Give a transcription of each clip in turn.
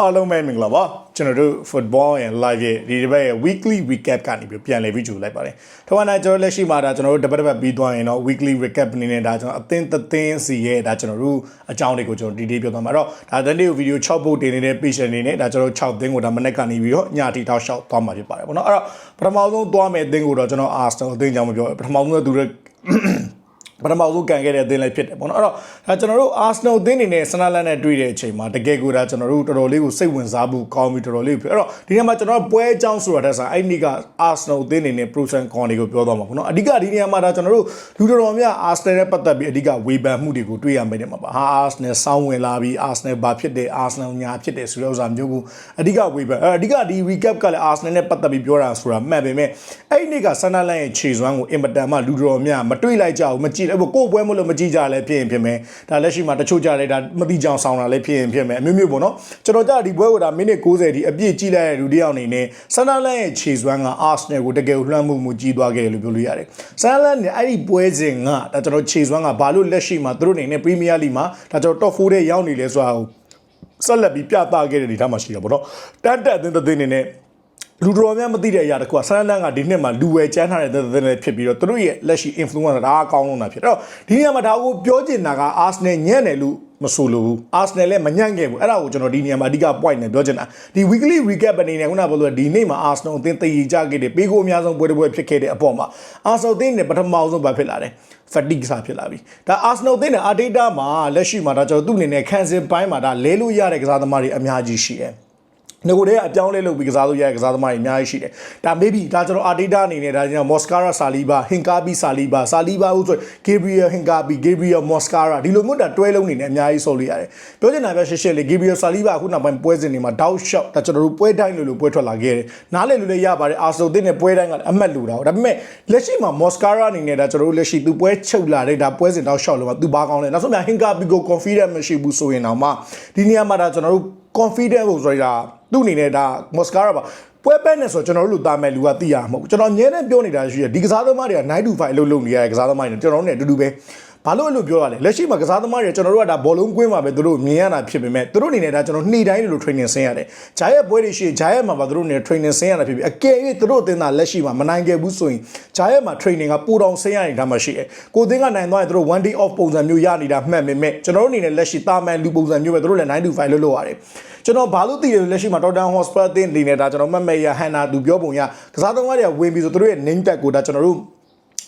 အားလုံးပဲမင်္ဂလာပါကျွန်တော်တို့ football and live ရဲ့ဒီတစ်ပတ်ရဲ့ weekly recap ကနေပြီးပြန်လည်ပြီးကြိုလိုက်ပါတယ်။ထောက်ကနေကျွန်တော်လက်ရှိမှာဒါကျွန်တော်တို့တပတ်တပတ်ပြီးသွားရင်တော့ weekly recap အနေနဲ့ဒါကျွန်တော်အသင်းသသင်းစီရဲ့ဒါကျွန်တော်တို့အကြောင်းတွေကိုကျွန်တော်ဒီဒီပြောသွားမှာတော့ဒါတနေ့ကို video 6ပုတ်တင်နေတဲ့ page အနေနဲ့ဒါကျွန်တော်6သင်းကိုဒါမနေ့ကနေပြီးတော့ညတီတောက်လျှောက်သွားမှာဖြစ်ပါတယ်ပေါ့နော်။အဲ့တော့ပထမဆုံးသွားမယ့်အသင်းကိုတော့ကျွန်တော် Arsenal အသင်းကြောင့်မပြောပထမဆုံးသူတို့ ပထမဆုံးကန်ခဲ့တဲ့အသင်းလည်းဖြစ်တယ်ပေါ့နော်အဲ့တော့ဒါကျွန်တော်တို့ Arsenal အသင်းအနေနဲ့ဆနာလန်နဲ့တွေ့တဲ့အချိန်မှာတကယ်ကိုဒါကျွန်တော်တို့တော်တော်လေးကိုစိတ်ဝင်စားဖို့ကောင်းပြီးတော်တော်လေးဖြစ်အဲ့တော့ဒီနေ့မှာကျွန်တော်ပွဲအကြောင်းဆိုတာတက်ဆိုင်အဲ့ဒီက Arsenal အသင်းအနေနဲ့ Pro and Con တွေကိုပြောသွားမှာပေါ့နော်အဓိကဒီနေရာမှာဒါကျွန်တော်တို့လူတော်တော်များ Arsenal နဲ့ပတ်သက်ပြီးအဓိကဝေဖန်မှုတွေကိုတွေ့ရမယ်တဲ့မှာပါဟာ Arsenal စောင်းဝင်လာပြီး Arsenal ဘာဖြစ်တယ် Arsenal ညာဖြစ်တယ်ဆိုတဲ့ဥစ္စာမျိုးကိုအဓိကဝေဖန်အဲ့အဓိကဒီ recap ကလည်း Arsenal နဲ့ပတ်သက်ပြီးပြောတာဆိုတာမှတ်ပေမဲ့အဲ့ဒီနေ့ကဆနာလန်ရဲ့ခြေစွမ်းကိုအင်မတန်မှလူတော်များမတွေ့လိုက်ကြဘူးမကြည့်လည်းကိုယ်ပွဲမလို့မကြည့်ကြလည်းဖြစ်ရင်ဖြစ်မယ်ဒါလက်ရှိမှာတချို့ကြလည်းဒါမတိကြောင်ဆောင်တာလည်းဖြစ်ရင်ဖြစ်မယ်အမျိုးမျိုးပေါ့နော်ကျွန်တော်ကြဒီပွဲကိုဒါမိနစ်60ဒီအပြည့်ကြည့်လိုက်တဲ့လူတစ်ယောက်အနေနဲ့ဆန်နာလန်ရဲ့ခြေစွမ်းကအာဆနယ်ကိုတကယ်လွှမ်းမှုမှုကြီးသွားခဲ့တယ်လို့ပြောလို့ရတယ်ဆန်နာလန်နဲ့အဲ့ဒီပွဲစဉ်ကဒါကျွန်တော်ခြေစွမ်းကဘာလို့လက်ရှိမှာသူတို့အနေနဲ့ပရီးမီးယားလိမှာဒါကျွန်တော် top 4ထဲရောက်နေလဲဆိုတာကိုဆက်လက်ပြီးပြသခဲ့တဲ့ဒီထားမှာရှိတာပေါ့နော်တတ်တက်အသင်းတစ်သင်းအနေနဲ့ လူတော်များမသိတဲ့အရာတခုကဆန်လန်ကဒီနှစ်မှာလူဝယ်ကျန်းထားတဲ့တဲ့တဲ့ဖြစ်ပြီးတော့သူတို့ရဲ့လက်ရှိ influence ဒါအကောင်းဆုံးတာဖြစ်တော့ဒီနေရာမှာဒါကိုပြောချင်တာက Arsenal ညံ့တယ်လို့မဆိုလို့ဘူး Arsenal လည်းမညံ့ခဲ့ဘူးအဲ့ဒါကိုကျွန်တော်ဒီနေရာမှာအဓိက point နဲ့ပြောချင်တာဒီ weekly recap အနေနဲ့ခုနကပြောလို့ဒီနေ့မှာ Arsenal အသင်းတည်ကြခဲ့တဲ့ပေးကိုအများဆုံးပွဲတစ်ပွဲဖြစ်ခဲ့တဲ့အပေါ်မှာ Arsenal အသင်းနဲ့ပထမဆုံးဘာဖြစ်လာလဲ fatigue စာဖြစ်လာပြီဒါ Arsenal အသင်းနဲ့ Arteta မှာလက်ရှိမှာဒါကျွန်တော်သူ့အနေနဲ့ခံစစ်ပိုင်းမှာဒါလဲလို့ရတဲ့ကစားသမားတွေအများကြီးရှိတယ် ငကိုတည်းအပြောင်းလဲလုပ်ပြီးကစားလို့ရတဲ့ကစားသမားတွေအများကြီးရှိတယ်။ဒါ maybe ဒါကျွန်တော် Arteta အနေနဲ့ဒါကျွန်တော် Moscara Saliba, Hinkapi Saliba, Saliba ဦးဆို Gabriel Hinkapi, Gabriel Moscara ဒီလိုမျိုးဒါတွဲလုံးနေနဲ့အများကြီးဆိုလို့ရတယ်။ပြောချင်တာပဲရှင်းရှင်းလေး Gabriel Saliba အခုနောက်ပိုင်းပွဲစဉ်တွေမှာ doubt shot ဒါကျွန်တော်တို့ပွဲတိုင်းလို့လို့ပွဲထွက်လာခဲ့တယ်။နားလည်လို့လည်းရပါတယ် Arsenal တင်းနဲ့ပွဲတိုင်းကလည်းအမှတ်လို့တာ။ဒါပေမဲ့လက်ရှိမှာ Moscara အနေနဲ့ဒါကျွန်တော်တို့လက်ရှိသူပွဲချုပ်လာတဲ့ဒါပွဲစဉ် doubt shot လို့မှာသူဘာကောင်းလဲ။နောက်ဆုံးမှ Hinkapi ကို confident မရှိဘူးဆိုရင်တော့မှဒီနေရာမှာဒါကျွန်တော်တို့ confident ကိုဆိုတာ သူ့အနေနဲ့ဒါမော်စကာရာပါပွဲပန်းနေဆိုကျွန်တော်တို့လူသားမဲ့လူကသိရမှာမဟုတ်ကျွန်တော်ညဲနဲ့ပြောနေတာရှိရဒီကစားသမားတွေက9 to 5အလုပ်လုပ်နေရတဲ့ကစားသမားတွေကျွန်တော်တို့နဲ့အတူတူပဲ ဘာလို့အဲ့လိုပြောရလဲလက်ရှိမှာကစားသမားတွေကျွန်တော်တို့ကဒါဘောလုံးကွင်းမှာပဲသူတို့မြင်ရတာဖြစ်ပေမဲ့သူတို့အနေနဲ့ဒါကျွန်တော်နေ့တိုင်းလို training ဆင်းရတယ်ဂျာရဲ့ပွဲတွေရှိဂျာရဲ့မှာပါသူတို့အနေနဲ့ training ဆင်းရတာဖြစ်ပြီးအကယ်၍သူတို့အသင်းသားလက်ရှိမှာမနိုင်ခဲ့ဘူးဆိုရင်ဂျာရဲ့မှာ training ကပူတောင်ဆင်းရနေတာမှရှိတယ်ကိုသင်းကနိုင်သွားရင်သူတို့ one day off ပုံစံမျိုးရနေတာမှတ်ပေမဲ့ကျွန်တော်တို့အနေနဲ့လက်ရှိတာမန်လူပုံစံမျိုးပဲသူတို့လည်း9 to 5လုပ်လို့ရတယ်ကျွန်တော်ဘာလို့သိတယ်လက်ရှိမှာ Tottenham Hotspur အသင်းနေနေတာကျွန်တော်မှတ်မဲ့ရဟန်နာသူပြောပုံရကစားသမားတွေကဝင်ပြီးဆိုသူတို့ရဲ့ name tag ကိုဒါကျွန်တော်တို့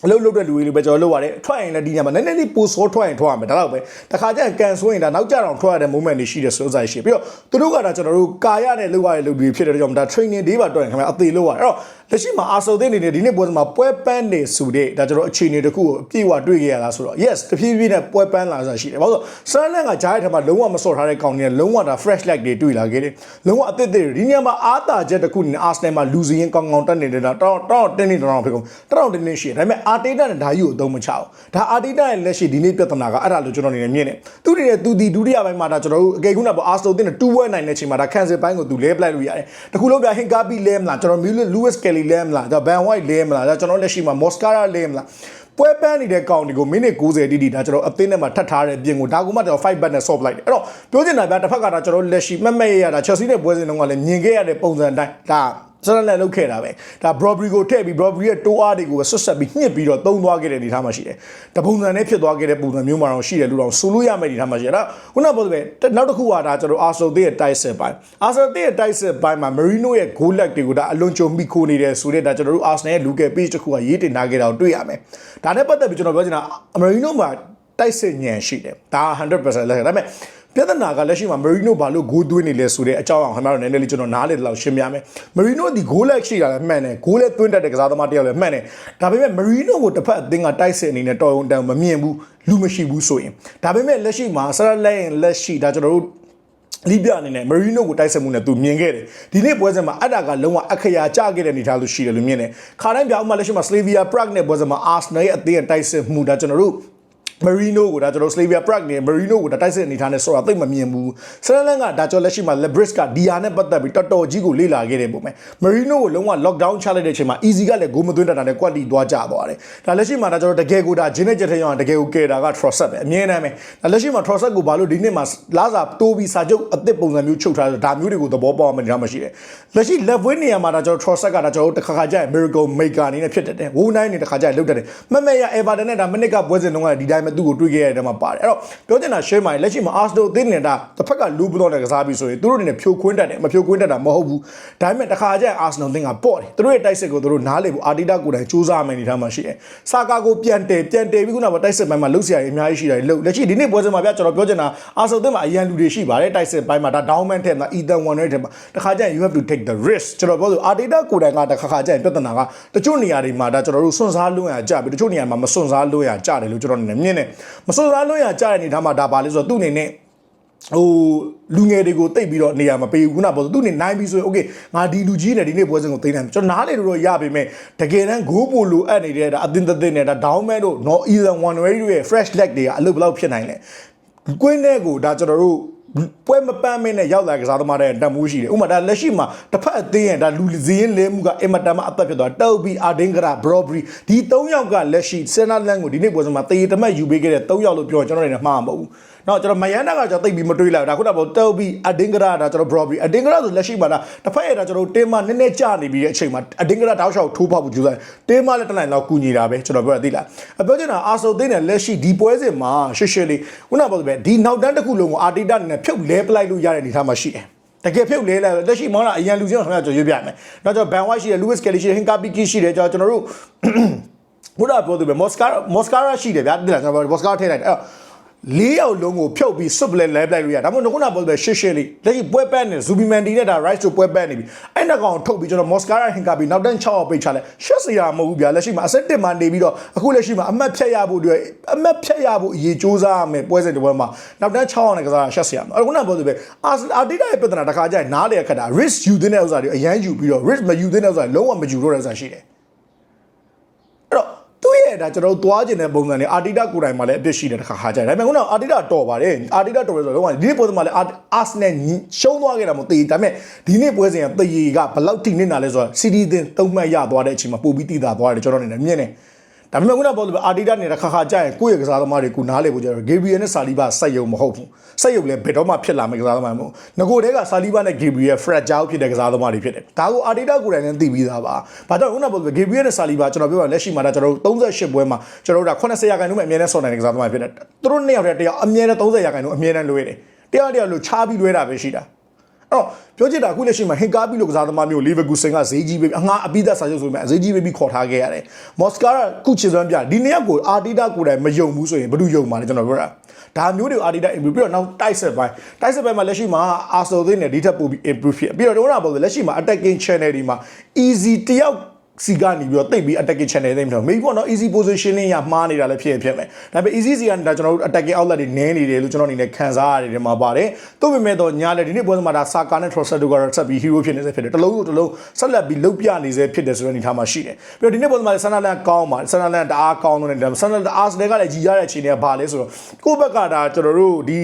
အလုပ်လုပ်တဲ့လူတွေလိုပဲကျွန်တော်လုပ်ရတယ်ထွက်ရင်လည်းဒီညမှာနည်းနည်းလေးပိုစောထွက်ရင်ထွက်ရမယ်ဒါတော့ပဲတခါကျရင်ကန်ဆိုရင်ဒါနောက်ကျတော့ထွက်ရတဲ့ moment တွေရှိတယ်ဆိုစားရှိပြီးတော့သူတို့ကဒါကျွန်တော်တို့ကာရနဲ့လုပ်ရတဲ့လူတွေဖြစ်တဲ့ကြောင့်ဒါ training day ပါတော့ရင်ခင်ဗျာအသေးလုပ်ရအဲ့တော့ လက်ရှိမှာအာဆိုသိနေနေဒီနေ့ပွဲမှာပွဲပန်းနေဆိုတဲ့ဒါကျွန်တော်အခြေအနေတစ်ခုကိုအပြည့်အဝတွေ့ခဲ့ရတာဆိုတော့ yes တဖြည်းဖြည်းနဲ့ပွဲပန်းလာစားရှိတယ်ဘာလို့ဆန်လန်ကဂျားရဲ့ထက်မှာလုံးဝမစော့ထားတဲ့ကောင်တွေလုံးဝဒါ fresh light တွေတွေ့လာခဲ့တယ်လုံးဝအသစ်တွေဒီညမှာအာတာချက်တစ်ခုနဲ့ Arsenal မှာလူစီရင်ကောင်းကောင်းတက်နေတာတော့တော့တင်းနေတော့ဖြစ်ကုန်တော့တင်းနေရှိတယ်ဒါပေမဲ့အာတေတာနဲ့ဒါကြီးကိုအသုံးမချအောင်ဒါအာတေတာရဲ့လက်ရှိဒီနေ့ပြဿနာကအဲ့ဒါလို့ကျွန်တော်အနေနဲ့မြင်တယ်သူတည်တဲ့သူဒီဒုတိယပိုင်းမှာဒါကျွန်တော်တို့အကေခုနကပေါ့ Arsenal တင်းနဲ့2 1နိုင်တဲ့ချိန်မှာဒါ cancel ပိုင်းကိုသူလဲပလိုက်လို့ရတယ်တခုလုံးပြဟင်ကာပီလဲမလားကျွန်တော် Lewis Kelly လဲမလားဒါ Van White လဲမလားဒါကျွန်တော်လက်ရှိမှာ Moscara လဲမလားပွဲပန်းနေတဲ့ကောင်တွေကိုမိနစ်90တိတိဒါကျွန်တော်အသင်းထဲမှာထပ်ထားတဲ့အပြင်ကိုဒါကမှတော့5 back နဲ့ solve လိုက်တယ်အဲ့တော့ပြောချင်တာဗျာတစ်ဖက်ကဒါကျွန်တော်လက်ရှိမက်မက်ရရတာ Chelsea နဲ့ပွဲစဉ်တုန်းကလည်းမြင်ခဲ့ရတဲ့ပုံစံတိုင်းဒါ စရလက်လုတ်ခဲ့တာပဲဒါ Brodry ကိုထည့်ပြီး Brodry ရဲ့တိုးအားတွေကိုဆွတ်ဆက်ပြီးညှစ်ပြီးတော့သုံးသွားခဲ့တဲ့အနေထားမှာရှိတယ်တပုံစံနဲ့ဖြစ်သွားခဲ့တဲ့ပုံစံမျိုးမှာတော့ရှိတယ်လို့တော့ဆိုလို့ရမယ့်အနေထားမှာရှိတယ်ဒါခုနကပြောသလိုနောက်တစ်ခုကဒါကျွန်တော် Arsenal ရဲ့ tight set ပိုင်း Arsenal ရဲ့ tight set ပိုင်းမှာ Marino ရဲ့ goal leg တွေကိုဒါအလွန်ကြုံမိခိုးနေတယ်ဆိုတဲ့ဒါကျွန်တော်တို့ Arsenal ရဲ့ Luke page တစ်ခုကရေးတင်ထားခဲ့တာကိုတွေ့ရမယ်ဒါနဲ့ပတ်သက်ပြီးကျွန်တော်ပြောချင်တာ Marino မှာတိုက်စစ်ညံရှိတယ်ဒါ100%လက်ခံဒါပေမဲ့ ပြဿနာကလက်ရှိမှာမရီနိုဘာလို့ဂိုးသွင်းနေလဲဆိုတဲ့အကြောင်းအောင်ခင်ဗျားတို့နည်းနည်းလေးကျွန်တော်နားလေတော့ရှင်းပြမယ်မရီနိုဒီဂိုးလက်ရှိတာလည်းမှန်တယ်ဂိုးလက်သွင်းတတ်တဲ့ကစားသမားတယောက်လည်းမှန်တယ်ဒါပေမဲ့မရီနိုကိုတစ်ဖက်အသင်းကတိုက်စစ်အနေနဲ့တော်ရုံတန်မမြင်ဘူးလူမရှိဘူးဆိုရင်ဒါပေမဲ့လက်ရှိမှာဆရလက်ရင်လက်ရှိဒါကျွန်တော်တို့လီးပြအနေနဲ့မရီနိုကိုတိုက်ဆက်မှုနဲ့သူမြင်ခဲ့တယ်ဒီနေ့ပွဲစဉ်မှာအတ္တာကလုံးဝအခရာကျခဲ့တဲ့အနေထားလို့ရှိတယ်လို့မြင်တယ်ခါတိုင်းပြောင်းမှလက်ရှိမှာ Slavia Prague နဲ့ပွဲစဉ်မှာ Arsenal ရဲ့အသင်းရဲ့တိုက်ဆက်မှုဒါကျွန်တော်တို့ မရီနိုကိုဒါကျွန်တော် Slavia Prague နဲ့ Marino ကိုဒါတိုက်စစ်အနေထားနဲ့ဆိုတာသိပ်မမြင်ဘူးဆလန်လန်ကဒါကျွန်တော်လက်ရှိမှာ Lebris ကဒီယာနဲ့ပတ်သက်ပြီးတော်တော်ကြီးကိုလေ့လာခဲ့တယ်ပုံမဲ့ Marino ကိုလုံးဝ lockdown ချလိုက်တဲ့အချိန်မှာ easy ကလည်းဂိုးမသွင်းတတ်တာနဲ့ကွက်တီသွားကြသွားတယ်ဒါလက်ရှိမှာဒါကျွန်တော်တကယ်ကိုဒါဂျင်းနဲ့ကြက်ထဲရောက်တကယ်ကိုကဲတာက Trossard ပဲအမြဲတမ်းပဲဒါလက်ရှိမှာ Trossard ကိုဘာလို့ဒီနှစ်မှာလာစာတိုးပြီးစာချုပ်အသစ်ပုံစံမျိုးချုပ်ထားတယ်ဒါမျိုးတွေကိုသဘောပေါက်မှနေတာမရှိတယ်လက်ရှိ level နေရာမှာဒါကျွန်တော် Trossard ကဒါကျွန်တော်တခါခါကျရင် miracle maker အနေနဲ့ဖြစ်တတ်တယ်ဝိုးနိုင်နေတခါကျရင်လုတ်တတ်တယ်မမဲ့ရ Everton နဲ့ဒါမနစ်ကပွဲစဉ်တုန်းကဒီတိုင်းပဲသူ့ကိုတွေးခဲ့ရတဲ့မှာပါတယ်အဲ့တော့ပြောချင်တာ share မှာလက်ရှိမှာ Arsenal အသင်းနေတာတစ်ဖက်ကလူးပတော့နဲ့ကစားပြီးဆိုရင်သူတို့အနေနဲ့ဖြိုခွင်းတတ်တယ်မဖြိုခွင်းတတ်တာမဟုတ်ဘူးဒါပေမဲ့တခါကျရင် Arsenal အသင်းကပေါ့တယ်သူတို့ရဲ့တိုက်စစ်ကိုသူတို့နားလေဖို့အာတီတာကိုယ်တိုင်စူးစမ်းမယ်နေထားမှာရှိတယ်စာကာကိုပြန်တယ်ပြန်တယ်ပြီးခုနကတိုက်စစ်ပိုင်းမှာလှုပ်ရှားရအများကြီးရှိတယ်လှုပ်လက်ရှိဒီနေ့ပွဲစဉ်မှာပြကျွန်တော်ပြောချင်တာ Arsenal အသင်းမှာအရန်လူတွေရှိပါတယ်တိုက်စစ်ပိုင်းမှာဒါ downman ထက်မှာ Ethan Warner ထက်မှာတခါကျရင် you have to take the risk ကျွန်တော်ပြောဆိုအာတီတာကိုယ်တိုင်ကတခါခါကျရင်ပြဿနာကတချို့နေရာတွေမှာဒါကျွန်တော်တို့စွန့်စားလွန်းရကြပြီတချို့နေရာမှာမစွန့်စားလွန်းရကြတယ်လို့ကျွန်တော်အနေနဲ့မြင်တယ်မစွန့်စားလွန်းရကြတဲ့အနေထားမှာဒါပါလဲဆိုတော့သူ့အနေနဲ့ဟိုလူငယ်တွေကိုတိတ်ပြီးတော့နေရာမပေးဘူးခုနကပေါ့သူနေနိုင်ပြီဆိုရင်โอเคငါဒီလူကြီးနဲ့ဒီနေ့ပွဲစဉ်ကိုသိနိုင်ကျွန်တော်နားလေလို့တော့ရပါမယ်တကယ်တမ်းဂိုးပိုလိုအပ်နေတဲ့ဒါအသင်းသက်သက်နဲ့ဒါ downman တို့ no either one way တို့ရဲ့ fresh leg တွေကအလုပ်ဘယ်လောက်ဖြစ်နိုင်လဲကွင်းတဲ့ကိုဒါကျွန်တော်တို့ ပွဲမပန်းမင်းနဲ့ရောက်လာကစားသမားတဲ့တန်မိုးရှိတယ်ဥပမာဒါလက်ရှိမှာတစ်ဖက်အသင်းရဲ့ဒါလူစည်းရင်လဲမှုကအင်မတန်မှအသက်ဖြစ်သွားတောက်ပြီးအာဒင်ဂရာဘရော့ဘရီဒီ၃ယောက်ကလက်ရှိစင်နာလန်ကိုဒီနေ့ပွဲစဉ်မှာတေးတမတ်ယူပေးခဲ့တဲ့၃ယောက်လို့ပြောရင်ကျွန်တော်လည်းမှားမှာမဟုတ်ဘူး နော်ကျွန်တော်မယန်နာကကျွန်တော်သိပြီးမတွေးလိုက်ဘူးဒါခုနကပေါ့တောက်ပြီးအဒင်ဂရာဒါကျွန်တော်ဘရော့ဘရီအဒင်ဂရာဆိုလက်ရှိမှာဒါတစ်ဖက်ရဲ့ဒါကျွန်တော်တင်းမနည်းနည်းကြာနေပြီးတဲ့အချိန်မှာအဒင်ဂရာတောက်လျှောက်ထိုးဖောက်ဖို့ကြိုးစားတင်းမလည်းတနိုင်တော့ကူညီတာပဲကျွန်တော်ပြောရသေးလားအပြောချင်တာအာဆိုသိတဲ့လက်ရှိဒီပွဲစဉ်မှာရှေ့ရှေ့လေးခုနကပေါ့ပဲဒီနောက်တန်းတစ်ခုလုံးကိုအာတီတာအနေနဲ့ဖြုတ်လဲပလိုက်လို့ရတဲ့အနေထားမှာရှိတယ်တကယ်ဖြုတ်လဲလိုက်လက်ရှိမောင်းလာအရန်လူချင်းခင်ဗျာကျွန်တော်ရွေးပြမယ်။နောက်ကျွန်တော်ဘန်ဝိုက်ရှိတယ်လူးဝစ်ကယ်လီရှိတယ်ဟင်ကာပီကီရှိတယ်ကျွန်တော်တို့ဘုရားပြောသူပဲမော်စကာမော်စကာရာရှိတယ်ဗျာတိလာကျွန်တော်မော်စကာထည့်လိုက်တယ်အဲ့တော့ လေးယောက်လုံးကိုဖြုတ်ပြီးစွပ်လဲလဲပလိုက်လို့ရဒါမှမဟုတ်ခုနကပြောသူပဲရှေ့ရှေ့လေးလက်ရှိပွဲပန်းနေဇူဘီမန်တီနဲ့ဒါ right ဆိုပွဲပန်းနေပြီအဲ့နှကောင်ထုတ်ပြီးကျွန်တော်မော်စကာရာဟင်ကာပီနောက်တန်း6ယောက်ပိတ်ချလိုက်ရှက်စရာမဟုတ်ဘူးဗျာလက်ရှိမှာအဆက်တက်မှနေပြီးတော့အခုလက်ရှိမှာအမတ်ဖြတ်ရဖို့အတွက်အမတ်ဖြတ်ရဖို့အရေးစူးစမ်းရမယ်ပွဲစဉ်တစ်ပွဲမှာနောက်တန်း6ယောက်နဲ့ကစားတာရှက်စရာမအဲ့ခုနကပြောသူပဲအာအာတီတာရဲ့ပြဿနာတစ်ခါကျရင်နားလေခက်တာ risk ယူတဲ့ဥစ္စာတွေအရန်ယူပြီးတော့ risk မယူတဲ့ဥစ္စာလုံးဝမယူတော့တဲ့ဥစ္စာရှိတယ်အဲ့တော့သူ့ ရဲ့ဒါကျွန်တော်တို့သွားကျင်တဲ့ပုံစံနဲ့အာတီတာကိုယ်တိုင်မှာလည်းအပြစ်ရှိတယ်တစ်ခါခါကြတယ်ဒါပေမဲ့ခုနကအာတီတာတော်ပါတယ်အာတီတာတော်ရဲဆိုတော့ဒီနေ့ပွဲစဉ်မှာလည်းအာစနယ်ရှုံးသွားခဲ့တာမသိဘူးဒါပေမဲ့ဒီနေ့ပွဲစဉ်ကတရေကဘလောက်ထိနေတာလဲဆိုတော့စီဒီသင်တုံးမှတ်ရသွားတဲ့အချိန်မှာပို့ပြီးတည်တာသွားတယ်ကျွန်တော်အနေနဲ့မြင်တယ် ဒါပေမဲ့ခုနကပြောလို့အာတီတာနဲ့တစ်ခါခါကြရင်ကိုယ့်ရဲ့ကစားသမားတွေကနားလေဖို့ကြတော့ဂေဘရီယယ်နဲ့ဆာလီဘာစိုက်ရုံမဟုတ်ဘူးစိုက်ရုံလည်းဘယ်တော့မှဖြစ်လာမယ့်ကစားသမားမဟုတ်ငကိုတဲကဆာလီဘာနဲ့ဂေဘရီယယ် fragile ဖြစ်တဲ့ကစားသမားတွေဖြစ်တယ်ဒါကိုအာတီတာကိုယ်တိုင်လည်းသိပြီးသားပါဘာကြောင့်ခုနကပြောလို့ဂေဘရီယယ်နဲ့ဆာလီဘာကျွန်တော်ပြောရလက်ရှိမှာဒါကျွန်တော်တို့38ပွဲမှာကျွန်တော်တို့က80ရာခိုင်နှုန်းပဲအမြဲတမ်းဆော့နိုင်တဲ့ကစားသမားဖြစ်တယ်သူတို့နှစ်ယောက်တည်းတယောက်အမြဲတမ်း30ရာခိုင်နှုန်းအမြဲတမ်းလွဲတယ်တယောက်တယောက်လို့ချားပြီးလွဲတာပဲရှိတာအဲ့ တော့ပြောချင်တာအခုလက်ရှိမှာဟင်ကားပြီးလို့ကစားသမားမျိုးလီဗာပူးဆန်ကဈေးကြီးပဲအငှားအပိသက်စာချုပ်ဆိုပေမဲ့ဈေးကြီးပဲပြီးခေါ်ထားခဲ့ရတယ်မော်စကာကခုချစ်စွမ်းပြဒီနေ့ရက်ကိုအာတီတာကိုယ်တိုင်မယုံဘူးဆိုရင်ဘယ်သူယုံမှာလဲကျွန်တော်ပြောတာဒါမျိုးတွေအာတီတာ improve ပြီးတော့နောက်တိုက်ဆက်ပိုင်းတိုက်ဆက်ပိုင်းမှာလက်ရှိမှာအာဆိုသိနေဒီထက်ပိုပြီး improve ဖြစ်ပြီးတော့တော့ပေါ့လက်ရှိမှာ attacking channel ဒီမှာ easy တယောက် စီကနေပြီးတော့တိတ်ပြီး attacking channel သိမ့်တော့ maybe ပေါ့နော် easy positioning ရမှားနေတာလည်းဖြစ်ရင်ဖြစ်မယ်ဒါပေမဲ့ easy စီကနေဒါကျွန်တော်တို့ attacking outlet တွေနည်းနေတယ်လို့ကျွန်တော်အနေနဲ့ခံစားရတယ်ဒီမှာပါတယ်သို့ပေမဲ့တော့ညာလည်းဒီနေ့ပွဲစဉ်မှာဒါ Saka နဲ့ Trossard တို့ကတော့ဆက်ပြီး hero ဖြစ်နေစေဖြစ်တယ်တစ်လုံးတစ်လုံးဆက်လက်ပြီးလုတ်ပြနေစေဖြစ်တယ်ဆိုတဲ့အနေထားမှာရှိတယ်ပြီးတော့ဒီနေ့ပွဲစဉ်မှာဆန်နာလန်ကောင်းပါဆန်နာလန်တအားကောင်းလို့နေတယ်ဆန်နာလန်အားစတဲ့ကလည်းကြီးရတဲ့အခြေအနေကဘာလဲဆိုတော့ကိုယ့်ဘက်ကဒါကျွန်တော်တို့ဒီ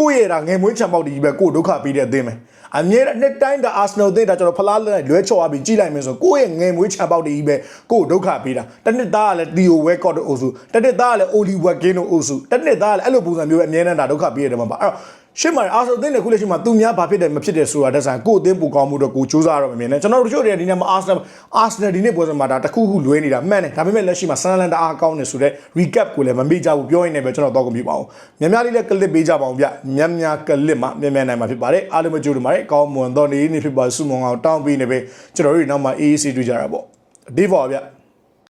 ကိုယ့်ရဲ့ဒါငယ်မွေးချံပေါက်ဒီပဲကိုယ်ဒုက္ခပေးတဲ့အသင်းပဲ အမြဲတမ်းနှစ်တိုင်းဒါအာဆနယ်အသင်းဒါကျွန်တော်ဖလားလက်လွဲချော်ပြီးကြည့်လိုက်မယ်ဆိုကိုယ့်ရဲ့ငယ်မွေးချံပေါက်ဒီပဲကိုယ်ဒုက္ခပေးတာတစ်နှစ်သားကလည်းတီယိုဝဲကော့တို့အိုစုတစ်နှစ်သားကလည်းအိုလီဝက်ကင်းတို့အိုစုတစ်နှစ်သားကလည်းအဲ့လိုပုံစံမျိုးပဲအမြဲတမ်းဒါဒုက္ခပေးရတယ်မှာပါအဲ့တော့ ရှင်းမှာအာဆယ်အသင်းနဲ့ခုလက်ရှိမှာသူများဘာဖြစ်တယ်မဖြစ်တယ်ဆိုတာတက်ဆိုင်ကိုယ်အသင်းပူကောင်းမှုတော့ကိုစူးစမ်းတော့မမြင်နဲ့ကျွန်တော်တို့တို့တွေဒီနေ့မှာအာဆယ်အာဆယ်ဒီနေ့ပွဲစဉ်မှာဒါတခုခုလွဲနေတာမှန်တယ်ဒါပေမဲ့လက်ရှိမှာဆန်လန်တအားကောင်းနေဆိုတော့ recap ကိုလည်းမမေ့ကြဘူးပြောရင်လည်းပဲကျွန်တော်တော့ကုန်ပြပါအောင်များများလေးလည်း clip ပေးကြပါအောင်ဗျများများ clip မှာမြန်မြန်နိုင်မှာဖြစ်ပါတယ်အားလုံးမကြိုးလို့ပါတယ်ကောင်းမွန်တော့နေနေဖြစ်ပါစုမုံအောင်တောင်းပေးနေပဲကျွန်တော်တို့နောက်မှာ AAC တွေ့ကြတာပေါ့ဒီပေါ်ဗျ